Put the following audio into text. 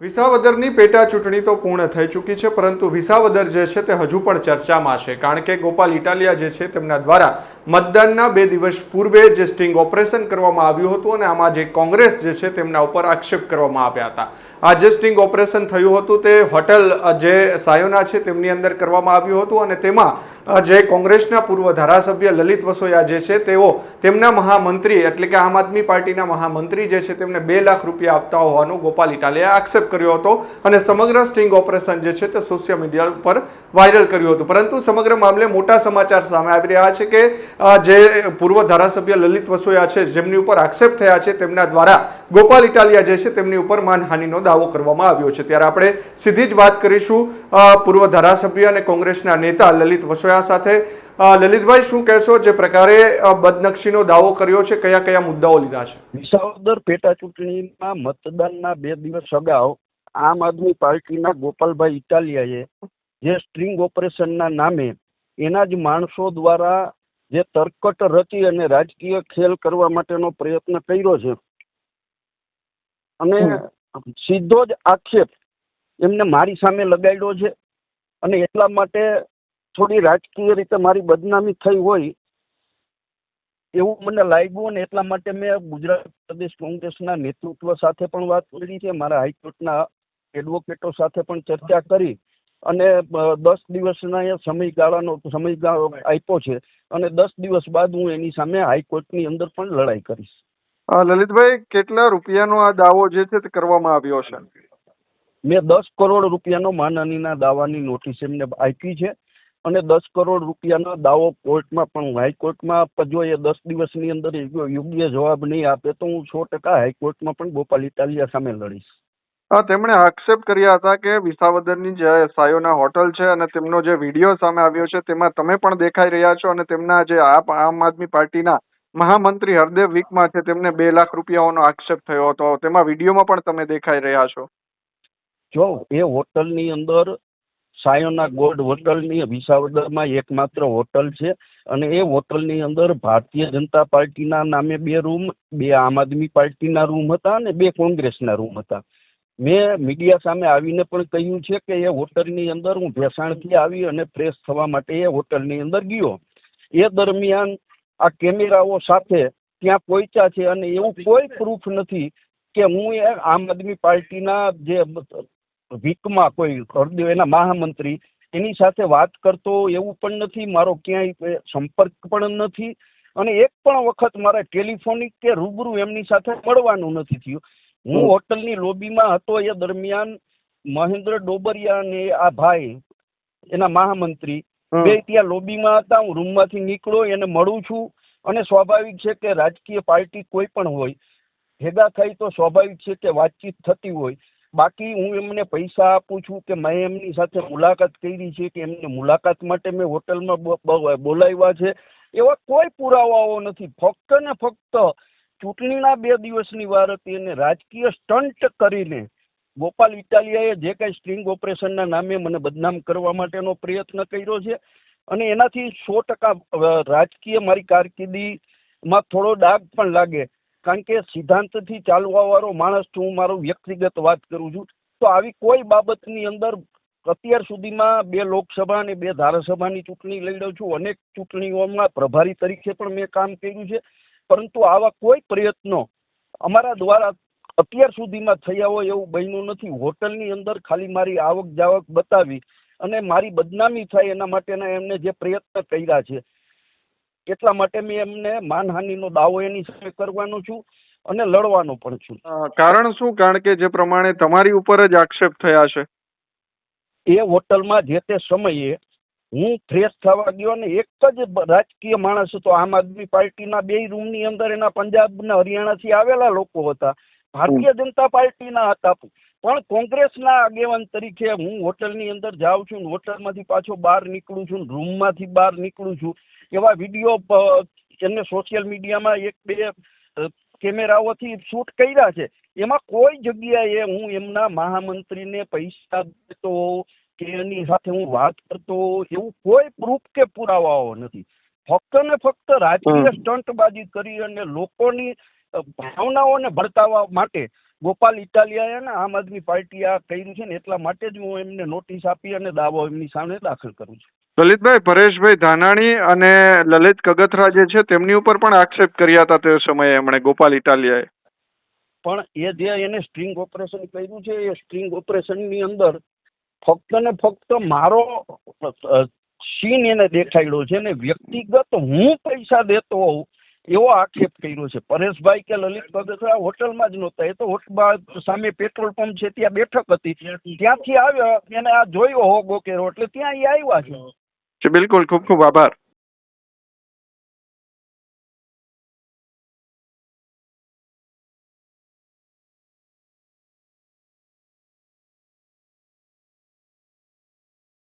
વિસાવદરની પેટા ચૂંટણી તો પૂર્ણ થઈ ચૂકી છે, પરંતુ વિસાવદર જે છે તે હજુ પણ ચર્ચામાં છે. કારણ કે ગોપાલ ઇટાલિયા જે છે તેમના દ્વારા મતદાનના બે દિવસ પૂર્વે જે સ્ટિંગ ઓપરેશન કરવામાં આવ્યું હતું અને આમાં જે કોંગ્રેસ જે છે તેમના ઉપર આક્ષેપ કરવામાં આવ્યા હતા. આ જે સ્ટિંગ ઓપરેશન થયું હતું તે હોટેલ જે સાયોના છે તેમની અંદર કરવામાં આવ્યું હતું અને તેમાં જે કોંગ્રેસના પૂર્વ ધારાસભ્ય લલિત વસોયા જે છે, તેઓ તેમના મહામંત્રી એટલે કે આમ આદમી પાર્ટીના મહામંત્રી જે છે, તેમને બે લાખ રૂપિયા આપતા હોવાનું ગોપાલ ઇટાલિયાએ આક્ષેપ કર્યો હતો અને સમગ્ર સ્ટિંગ ઓપરેશન જે છે, તે સોશિયલ મીડિયા ઉપર વાયરલ કર્યું હતું. પરંતુ સમગ્ર મામલે મોટા સમાચાર સામે આવી રહ્યા છે કે જે પૂર્વ ધારાસભ્ય લલિત વસોયા છે, જેમની ઉપર આક્ષેપ થયા છે, તેમના દ્વારા ગોપાલ ઇટાલિયા જે છે, તેમની ઉપર માનહાનિનો દાવો કરવામાં આવ્યો છે. ત્યારે આપણે સીધી જ વાત કરીશું પૂર્વ ધારાસભ્ય અને કોંગ્રેસના નેતા લલિત વસોયા સાથે લલિતભાઈ, શું કહેશો જે પ્રકારે બદનક્ષીનો દાવો કર્યો છે? કયા કયા મુદ્દાઓ લીધા છે? વિસાવદર પેટા ચૂંટણીમાં મતદાનના બે દિવસ અગાઉ આમ આદમી પાર્ટીના ગોપાલભાઈ ઇટાલિયાએ જે સ્ટ્રિંગ ઓપરેશનના નામે એના જ માણસો દ્વારા જે તરકટ રચી અને રાજકીય ખેલ કરવા માટેનો પ્રયત્ન કર્યો છે. અને સીધો જ આક્ષેપ એમને મારી સામે લગાડ્યો છે અને એટલા માટે થોડી રાજકીય રીતે મારી બદનામી થઈ હોય એવું મને લાગ્યું અને એટલા માટે મેં ગુજરાત પ્રદેશ કોંગ્રેસના નેતૃત્વ સાથે પણ વાત કરી છે મારા હાઈકોર્ટના એડવોકેટો સાથે પણ ચર્ચા કરી અને દસ દિવસના એ સમયગાળાનો સમયગાળો આપ્યો છે અને દસ દિવસ બાદ હું એની સામે હાઈકોર્ટની અંદર પણ લડાઈ કરીશ. લલિતભાઈ કેટલા રૂપિયાનો આ દાવો જે છે તે કરવામાં આવ્યો છે? મેં દસ કરોડ રૂપિયાનો માનહાનિના દાવાની નોટિસ એમને આપી છે. અને દસ કરોડ રૂપિયાનો દાવો કોર્ટમાં પણ હાઈકોર્ટમાં જો એ દસ દિવસની અંદર યોગ્ય જવાબ નહીં આપે તો હું સો ટકા હાઈકોર્ટમાં પણ ગોપાલ ઇટાલિયા સામે લડીશ. હા તેમણે આક્ષેપ કર્યા હતા કે વિસાવદરની જે સાયોના હોટલ છે અને તેમનો જે વીડિયો સામે આવ્યો છે તેમાં તમે પણ દેખાઈ રહ્યા છો અને તેમના જે આમ આદમી પાર્ટીના મહામંત્રી હરદેવ વિકમાં છે તેમને બે લાખ રૂપિયાઓનો આક્ષેપ થયો હતો. તેમાં વિડીયોમાં પણ તમે દેખાઈ રહ્યા છો. જો એ હોટલની અંદર સાયોના ગોલ્ડ હોટલની વિસાવદરમાં એકમાત્ર હોટલ છે અને એ હોટલની અંદર ભારતીય જનતા પાર્ટીના નામે બે રૂમ, બે આમ આદમી પાર્ટીના રૂમ હતા અને બે કોંગ્રેસના રૂમ હતા. મેં મીડિયા સામે આવીને પણ કહ્યું છે કે એ હોટલની અંદર હું ભેસાણથી આવી અને ફ્રેશ થવા માટે એ હોટલની અંદર ગયો. એ દરમિયાન આ કેમેરાઓ સાથે ત્યાં પહોંચ્યા છે અને એવું કોઈ પ્રૂફ નથી કે હું એ આમ આદમી પાર્ટીના જે વીકમાં કોઈ હરદેવ એના મહામંત્રી એની સાથે વાત કરતો એવું પણ નથી મારો ક્યાંય સંપર્ક પણ નથી અને એક પણ વખત મારે ટેલિફોનિક કે રૂબરૂ એમની સાથે મળવાનું નથી થયું. હું હોટલની લોબીમાં હતો એ દરમિયાન મહેન્દ્ર ડોબરિયા અને આ ભાઈ એના મહામંત્રી બે ત્યાં લોબીમાં હતા હું રૂમમાંથી નીકળો એને મળું છું અને સ્વાભાવિક છે કે રાજકીય પાર્ટી કોઈ પણ હોય ભેગા થઈ તો સ્વાભાવિક છે કે વાતચીત થતી હોય. બાકી હું એમને પૈસા આપું છું કે મેં એમની સાથે મુલાકાત કરી છે કે એમને મુલાકાત માટે મેં હોટલમાં બોલાવ્યા છે. એવા કોઈ પુરાવાઓ નથી. ફક્ત ને ફક્ત ચૂંટણીના બે દિવસની વાર હતી અને રાજકીય સ્ટન્ટ કરીને ગોપાલ ઇટાલિયાએ જે કાંઈ સ્ટ્રિંગ ઓપરેશનના નામે મને બદનામ કરવા માટેનો પ્રયત્ન કર્યો છે અને એનાથી સો ટકા રાજકીય મારી કારકિર્દીમાં થોડો ડાઘ પણ લાગે. કારણ કે સિદ્ધાંતથી ચાલવા વાળો માણસ છું, હું મારો વ્યક્તિગત વાત કરું છું, તો આવી કોઈ બાબતની અંદર અત્યાર સુધીમાં બે લોકસભા અને બે ધારાસભાની ચૂંટણી લડ્યો છું. અનેક ચૂંટણીઓમાં પ્રભારી તરીકે પણ મેં કામ કર્યું છે. પરંતુ આવા કોઈ પ્રયત્નો અમારા દ્વારા અત્યાર સુધીમાં થયા હોય એવું બન્યું નથી. હોટલની અંદર ખાલી મારી આવક જાવક બતાવી અને મારી બદનામી થાય એના માટેના એમને જે પ્રયત્ન કર્યા છે એટલા માટે મેં એમને માનહાનિનો દાવો એની સામે કરવાનો છું અને લડવાનો પણ છું. કારણ શું? કારણ કે જે પ્રમાણે તમારી ઉપર જ આક્ષેપ થયા છે. એ હોટલમાં જે તે સમયે હું ફ્રેશ થવા ગયો ને એક જ રાજકીય માણસ હતો. આમ આદમી પાર્ટીના બે રૂમની અંદર એના પંજાબ ને હરિયાણાથી આવેલા લોકો હતા. ભારતીય જનતા પાર્ટીના હતા. પણ કોંગ્રેસના આગેવાન તરીકે હું હોટલની અંદર જાઉં છું ને હોટલમાંથી પાછો બહાર નીકળું છું રૂમમાંથી બહાર નીકળું છું એવા વીડિયો એમને સોશિયલ મીડિયામાં એક બે કેમેરાઓથી શૂટ કર્યા છે એમાં કોઈ જગ્યાએ હું એમના મહામંત્રીને પૈસા દેતો કે એની સાથે હું વાત કરતો એવું કોઈ પ્રૂફ કે પુરાવાઓ નથી ફક્ત ને ફક્ત રાજકીય. સ્ટંટબાજી કરી અને લોકોની ભાવનાઓને ભડકાવવા માટે ગોપાલ ઇટાલિયાએ ને આમ આદમી પાર્ટી આ કર્યું છે ને એટલા માટે જ હું એમને નોટિસ આપી અને દાવો એમની સામે દાખલ કરું છું. લલિતભાઈ પરેશભાઈ ધાનાણી અને લલિત કગથરા જે છે તેમની ઉપર પણ આક્ષેપ કર્યા હતા તે સમયે એમણે ગોપાલ ઇટાલિયાએ. પણ એ જે એને સ્ટ્રિંગ ઓપરેશન કર્યું છે એ સ્ટ્રિંગ ઓપરેશનની અંદર ફક્ત ને ફક્ત મારો સીન એને દેખાડ્યો છે ને વ્યક્તિગત હું પૈસા દેતો હોઉં એવો આક્ષેપ કર્યો છે. પરેશભાઈ કે લલિત બગસરા હોટલમાં જ નહોતા. એ તો હોટલમાં સામે પેટ્રોલ પંપ છે, ત્યાં બેઠક હતી. ત્યાંથી આવ્યા એને આ જોયો હો ગોકેરો એટલે ત્યાં એ આવ્યા છે. બિલકુલ. ખૂબ ખૂબ આભાર.